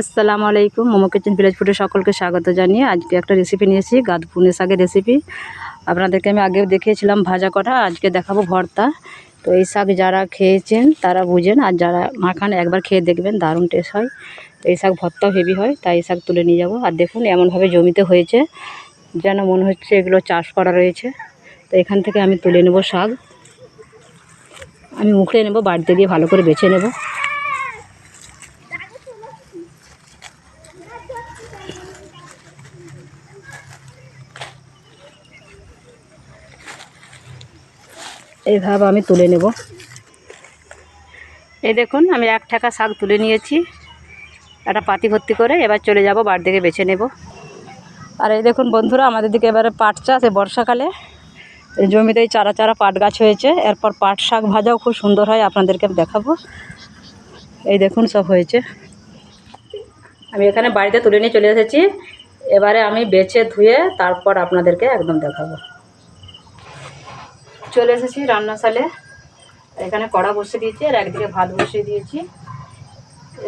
আসসালামু আলাইকুম। Momo kitchen village সকলকে স্বাগত জানিয়ে আজকে একটা রেসিপি নিয়েছি, গাদ পুনে শাকের রেসিপি আপনাদেরকে আমি আগেও দেখিয়েছিলাম ভাজা করা আজকে দেখাবো ভর্তা। তো এই শাক যারা খেয়েছেন, তারা বুঝেন, আর যারা মাখান একবার খেয়ে দেখবেন, দারুণ টেস্ট হয়। তো এই শাক ভর্তাও হেভি হয়, তাই এই শাক তুলে নিয়ে যাব। আর দেখুন, এমনভাবে জমিতে হয়েছে, যেন মনে হচ্ছে এগুলো চাষ করা রয়েছে। তো এখান থেকে আমি তুলে নেব শাক। আমি মুখড়ে নেব, বাড়িতে গিয়ে ভালো করে বেছে নেব। এইভাবে আমি তুলে নেব। এই দেখুন, আমি এক টাকা শাক তুলে নিয়েছি। একটা পাতি ভর্তি করে এবার চলে যাব বাড়ি থেকে বেছে নেব। আর এই দেখুন বন্ধুরা, আমাদের দিকে এবারে পাট চাষ এই বর্ষাকালে। এই জমিতেই চারা চারা পাট গাছ হয়েছে। এরপর পাট শাক ভাজাও খুব সুন্দর হয়, আপনাদেরকে দেখাবো। এই দেখুন সব হয়েছে। আমি এখানে বাড়িতে তুলে নিয়ে চলে এসেছি। এবারে আমি বেছে ধুয়ে তারপর আপনাদেরকে একদম দেখাবো। চলে এসেছি রান্নাশালে। এখানে কড়া বসিয়ে দিয়েছি আর একদিকে ভাত বসিয়ে দিয়েছি।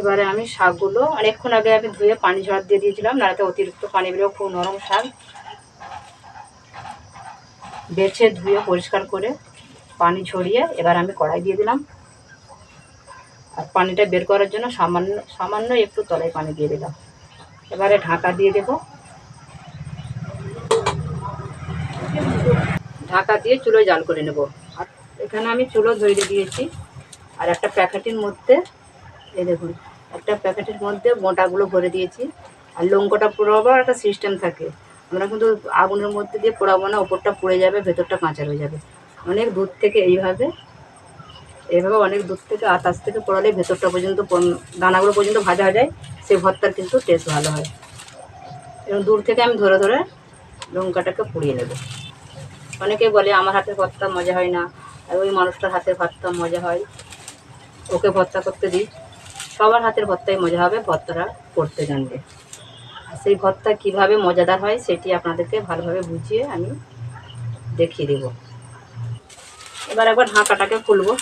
এবারে আমি শাকগুলো অনেকক্ষণ আগে আমি ধুয়ে পানি ঝড় দিয়ে দিয়েছিলাম নাড়াতে অতিরিক্ত পানি বেরো খুব নরম শাক। বেছে ধুয়ে পরিষ্কার করে পানি ঝরিয়ে এবার আমি কড়াই দিয়ে দিলাম। আর পানিটা বের করার জন্য সামান্য সামান্য একটু তলায় পানি দিয়ে দিলাম। এবারে ঢাকা দিয়ে দেব। ঢাকা দিয়ে চুলোয় জাল করে নেব। আর এখানে আমি চুলো ধরিয়ে দিয়েছি। আর একটা প্যাকেটের মধ্যে, এই দেখুন, একটা প্যাকেটের মধ্যে মোটাগুলো ভরে দিয়েছি। আর লঙ্কাটা পোড়াবার একটা সিস্টেম থাকে। আমরা কিন্তু আগুনের মধ্যে দিয়ে পোড়াবো না ওপরটা পুড়ে যাবে, ভেতরটা কাঁচা হয়ে যাবে। অনেক দূর থেকে এইভাবে এইভাবে অনেক দূর থেকে আতাস থেকে পোড়ালে ভেতরটা পর্যন্ত দানাগুলো পর্যন্ত ভাজা হয়ে যায়, সেই ভর্তার কিন্তু টেস্ট ভালো হয়। এবং দূর থেকে আমি ধরে ধরে লঙ্কাটাকে পুড়িয়ে নেব। অনেকেই বলে, আমার হাতের ভর্তা মজা হয় না। আর ওই মানুষটার হাতের ভর্তা মজা হয়। ওকে ভর্তা করতে দিই। সবার হাতের ভর্তাই মজা হবে, ভর্তাটা করতে জানবে। সেই ভর্তা কীভাবে মজাদার হয় সেটি আপনাদেরকে ভালোভাবে বুঝিয়ে আমি দেখিয়ে দেব। এবার একবার ঢাকাটাকে খুলবো।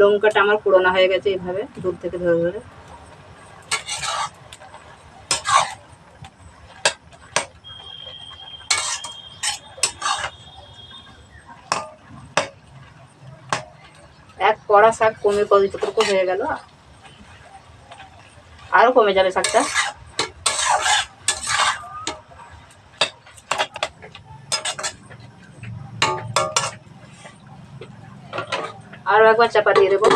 লঙ্কাটা আমার পুরোনো হয়ে গেছে এইভাবে, দূর থেকে ধরে ধরে। কড়া শাক কমে কতটুকু হয়ে গেল। আরও কমে যাবে শাকটা। আরও একবার চাপা দিয়ে দেবো।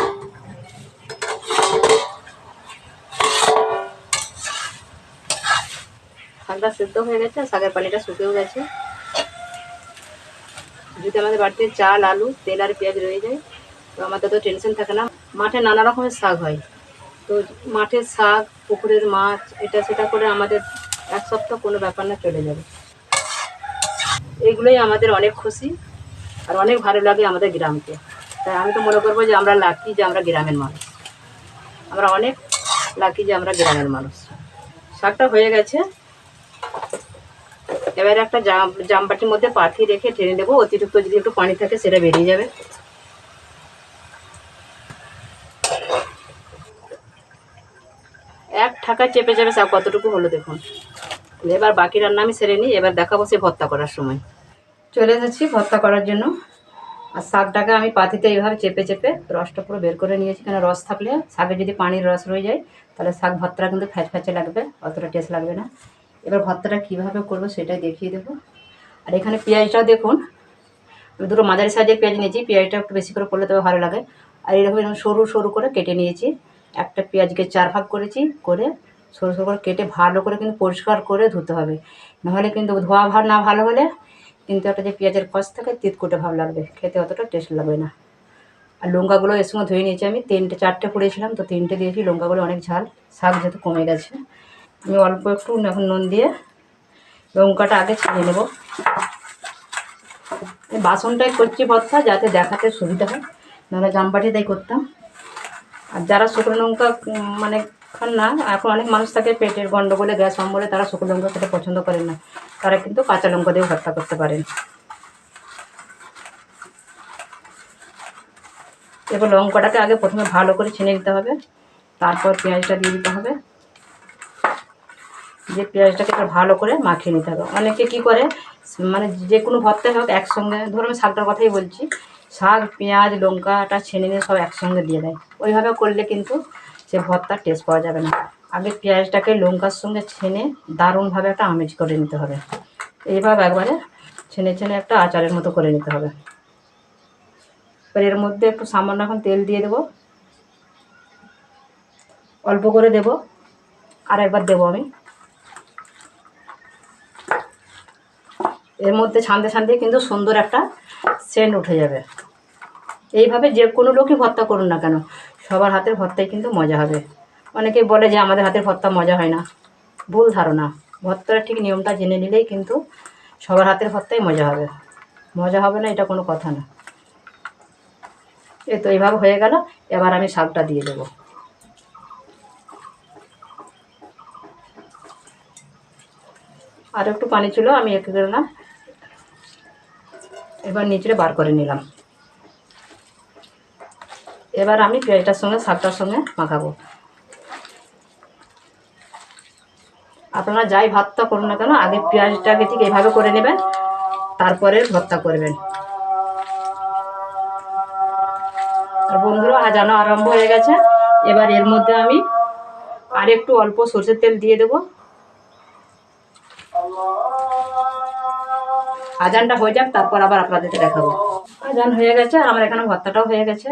শাকটা সেদ্ধ হয়ে গেছে, শাকের পানিটা শুকেও গেছে। যদি আমাদের বাড়িতে চাল, আলু, তেল আর পেঁয়াজ রয়ে যায় তো আমাদের তো টেনশন থাকে না। মাঠে নানা রকমের শাক হয়। তো মাঠের শাক, পুকুরের মাছ, এটা সেটা করে আমাদের এক সপ্তাহ কোনো ব্যাপার না, চলে যাবে। এইগুলোই আমাদের অনেক খুশি আর অনেক ভালো লাগে আমাদের গ্রামকে। তাই আমি তো মনে করব যে আমরা লাকি যে আমরা গ্রামের মানুষ। আমরা অনেক লাকি যে আমরা গ্রামের মানুষ। শাকটা হয়ে গেছে। এবারে একটা জাম, জামবাটির মধ্যে পাথি রেখে টেনে দেবো অতিরিক্ত যদি একটু পানি থাকে, সেটা বেরিয়ে যাবে। ঠাকা চেপে যাবে সব কতটুকু হলো দেখুন। এবার বাকি রান্না আমি সেরে নিই, এবার দেখাবো সে ভর্তা করার সময়। চলে এসেছি ভর্তা করার জন্য। আর শাকটাকে আমি পাতিতে এইভাবে চেপে চেপে রসটা পুরো বের করে নিয়েছি, কেন রস থাকলে শাকে যদি পানির রস রয়ে যায়, তাহলে শাক ভর্তাটা কিন্তু ফ্যাচ ফ্যাচে লাগবে, অতটা টেস্ট লাগবে না। এবার ভর্তাটা কীভাবে করব সেটাই দেখিয়ে দেবো। আর এখানে পেঁয়াজটাও দেখুন, আমি দুটো মাঝারি সাইজের পেঁয়াজ নিয়েছি, পেঁয়াজটা একটু বেশি করে করলে তবে ভালো লাগে। আর এরকম সরু সরু করে কেটে নিয়েছি। একটা পেঁয়াজকে চার ভাগ করেছি, করে সরু সরু করে কেটে ভালো করে কিন্তু পরিষ্কার করে ধুতে হবে। নাহলে কিন্তু ধোয়া ভাব না ভালো হলে কিন্তু একটা যে পেঁয়াজের কষ থাকে, তিতকুটে ভাব লাগবে। খেতে অতটা টেস্ট লাগবে না। আর লঙ্কাগুলো এর সঙ্গে ধুয়ে নিয়েছি আমি। তিনটে, চারটে পড়েছিলাম তো তিনটে দিয়েছি। লঙ্কাগুলো অনেক ঝাল, শাক যেহেতু কমে গেছে। আমি অল্প একটু এখন নুন দিয়ে লঙ্কাটা আগে ছাড়িয়ে নেব। বাসনটাই করছি ভর্তা যাতে দেখাতে সুবিধা হয়। নাহলে জামবাটিটাই করতাম। আর যারা শুকনো লঙ্কা মানে খান না, এখন অনেক মানুষ থাকে পেটের গন্ডগোলে, গ্যাস অম্বলে তারা শুকনো লঙ্কা খেতে পছন্দ করেন না। তারা কিন্তু কাঁচা লঙ্কা দিয়ে ভর্তা করতে পারেন। এবার লঙ্কাটাকে আগে প্রথমে ভালো করে ছেনে নিতে হবে। তারপর পেঁয়াজটা দিয়ে দিতে হবে। যে পেঁয়াজটাকে ভালো করে মাখিয়ে নিতে হবে। অনেকে কি করে মানে যে কোনো ভর্তাই হোক, একসঙ্গে, ধরুন শাকটার কথাই বলছি শাক, পেঁয়াজ, লঙ্কাটা ছেনে নিয়ে সব একসঙ্গে দিয়ে দেয়। ওইভাবে করলে কিন্তু সে ভর্তার টেস্ট পাওয়া যাবে না। আগে পেঁয়াজটাকে লঙ্কার সঙ্গে ছেনে দারুণভাবে একটা আমেজ করে নিতে হবে। এইভাবে একবারে ছেনে ছেনে একটা আচারের মতো করে নিতে হবে। এবার এর মধ্যে একটু সামান্য এখন তেল দিয়ে দেবো। অল্প করে দেব। আর একবার দেবো আমি। এর মধ্যে ছানতে ছানতে কিন্তু সুন্দর একটা সেন্ট উঠে যাবে। এইভাবে যে কোনো লোকই ভর্তা করুন না কেন? সবার হাতের ভর্তাই কিন্তু মজা হবে। অনেকে বলে যে আমাদের হাতের ভর্তা মজা হয় না। ভুল ধারণা। ভর্তার ঠিক নিয়মটা জেনে নিলেই কিন্তু সবার হাতের ভর্তাই মজা হবে। মজা হবে না, এটা কোনো কথা না। এ তো এইভাবে হয়ে গেল। এবার আমি শাকটা দিয়ে দেবো। আর একটু পানি ছিল, আমি একটু দিলাম এবার নিচে বার করে নিলাম। এবার আমি পেঁয়াজটার সঙ্গে, শাকটার সঙ্গে মাখাবো। আপনারা যাই ভাতটা করুন না কেন, আগে পেঁয়াজটাকে ঠিক এইভাবে করে নেবেন, তারপরে ভর্তা করবেন। আর বন্ধুরা আজানো আরম্ভ হয়ে গেছে। এবার এর মধ্যে আমি আর একটু অল্প সরষের তেল দিয়ে দেবো। আজানটা হয়ে যাক, তারপর আবার আপনাদেরকে দেখাবো। আজান হয়ে গেছে, আর আমার এখানে ভর্তাটাও হয়ে গেছে।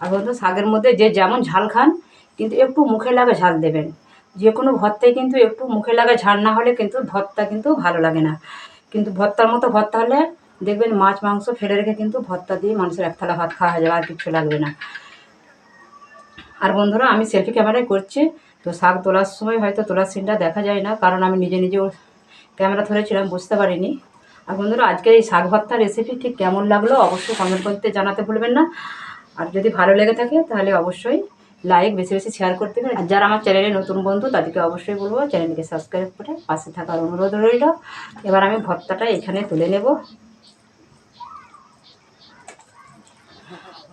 আর বন্ধু শাকের মধ্যে যে যেমন ঝাল খান, কিন্তু একটু মুখে লাগা ঝাল দেবেন। যে কোনো ভর্তায় কিন্তু একটু মুখে লাগা ঝাল, না হলে কিন্তু ভর্তা কিন্তু ভালো লাগে না। কিন্তু ভর্তার মতো ভর্তা হলে দেখবেন মাছ, মাংস ফেলে রেখে কিন্তু ভর্তা দিয়ে মানুষের এক থালা ভাত খাওয়া যাবে, আর কিছু লাগবে না। আর বন্ধুরা, আমি সেলফি ক্যামেরায় করছি, তো শাক তোলার সময় হয়তো তোলার সিনটা দেখা যায় না, কারণ আমি নিজে নিজেও ক্যামেরা ধরেছিলাম, বুঝতে পারিনি। আর বন্ধুরা, আজকের এই শাক ভর্তার রেসিপি ঠিক কেমন লাগল অবশ্যই কমেন্ট করতে জানাতে ভুলবেন না। আর যদি ভালো লেগে থাকে, তাহলে অবশ্যই লাইক বেশি বেশি শেয়ার করতে হবে আর যারা আমার চ্যানেলে নতুন বন্ধু, তাদেরকে অবশ্যই বলব চ্যানেলকে সাবস্ক্রাইব করে পাশে থাকার অনুরোধ রইল। এবার আমি ভর্তাটা এখানে তুলে নেব।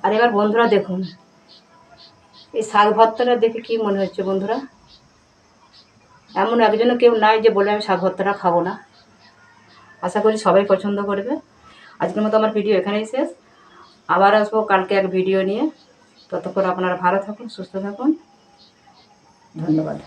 আর এবার বন্ধুরা দেখুন, এই শাক ভর্তাটা দেখে কি মনে হচ্ছে বন্ধুরা? এমন একজনও কেউ নাই যে বলে, আমি শাক ভর্তাটা খাব না। আশা করি সবাই পছন্দ করবে। আজকের মতো আমার ভিডিও এখানেই শেষ। আবার আসব কালকে এক ভিডিও নিয়ে। ততক্ষণ আপনারা ভালো থাকুন সুস্থ থাকুন। ধন্যবাদ।